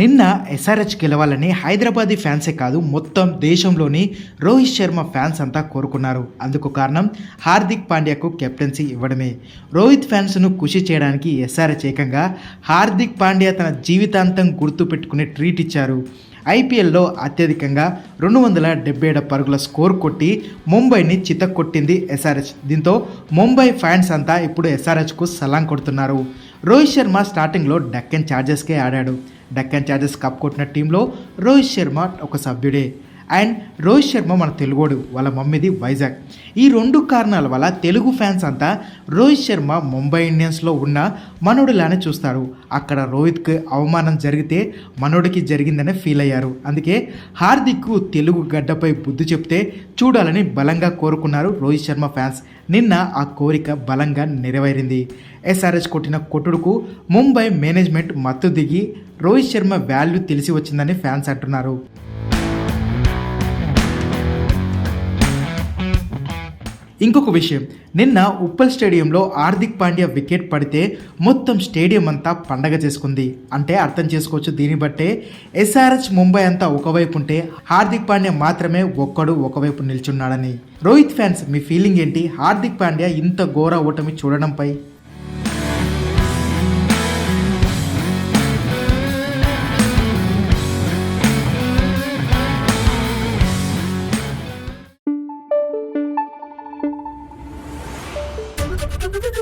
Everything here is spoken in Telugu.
నిన్న ఎస్ఆర్హెచ్ గెలవాలని హైదరాబాదీ ఫ్యాన్సే కాదు మొత్తం దేశంలోని రోహిత్ శర్మ ఫ్యాన్స్ అంతా కోరుకున్నారు. అందుకు కారణం హార్దిక్ పాండ్యాకు కెప్టెన్సీ ఇవ్వడమే. రోహిత్ ఫ్యాన్స్ను ఖుషి చేయడానికి ఎస్ఆర్హెచ్ ఏకంగా హార్దిక్ పాండ్యా తన జీవితాంతం గుర్తుపెట్టుకునే ట్రీట్ ఇచ్చారు. ఐపీఎల్లో అత్యధికంగా రెండు వందల డెబ్బై ఏడు పరుగుల స్కోర్ కొట్టి ముంబైని చితక్కొట్టింది ఎస్ఆర్హెచ్ దీంతో ముంబై ఫ్యాన్స్ అంతా ఇప్పుడు ఎస్ఆర్హెచ్కు సలాం కొడుతున్నారు. రోహిత్ శర్మ స్టార్టింగ్లో డక్కన్ ఛార్జెస్కే ఆడాడు. డక్కన్ ఛార్జెస్ కప్ కొట్టిన టీంలో రోహిత్ శర్మ ఒక సభ్యుడే. అండ్ రోహిత్ శర్మ మన తెలుగోడు వాళ్ళ మమ్మీది వైజాగ్. ఈ రెండు కారణాల వల్ల తెలుగు ఫ్యాన్స్ అంతా రోహిత్ శర్మ ముంబై ఇండియన్స్లో ఉన్న మనోడిలానే చూస్తారు. అక్కడ రోహిత్కి అవమానం జరిగితే మనోడికి జరిగిందనే ఫీల్ అయ్యారు. అందుకే హార్దిక్కు తెలుగు గడ్డపై బుద్ధి చెప్తే చూడాలని బలంగా కోరుకున్నారు రోహిత్ శర్మ ఫ్యాన్స్. నిన్న ఆ కోరిక బలంగా నెరవేరింది. ఎస్ఆర్ఎస్ కొట్టిన కొట్టుడుకు ముంబై మేనేజ్మెంట్ మత్తు దిగి రోహిత్ శర్మ వాల్యూ తెలిసి వచ్చిందని ఫ్యాన్స్ అంటున్నారు. ఇంకొక విషయం. నిన్న ఉప్పల్ స్టేడియంలో హార్దిక్ పాండ్యా వికెట్ పడితే మొత్తం స్టేడియం అంతా పండగ చేసుకుంది. అంటే అర్థం చేసుకోవచ్చు దీన్ని బట్టే ఎస్ఆర్హెచ్ ముంబై అంతా ఒకవైపు ఉంటే హార్దిక్ పాండ్యా మాత్రమే ఒక్కడు ఒకవైపు నిల్చున్నాడని. రోహిత్ ఫ్యాన్స్ మీ ఫీలింగ్ ఏంటి? హార్దిక్ పాండ్యా ఇంత ఘోర ఓటమి చూడడంపై? Ha ha ha!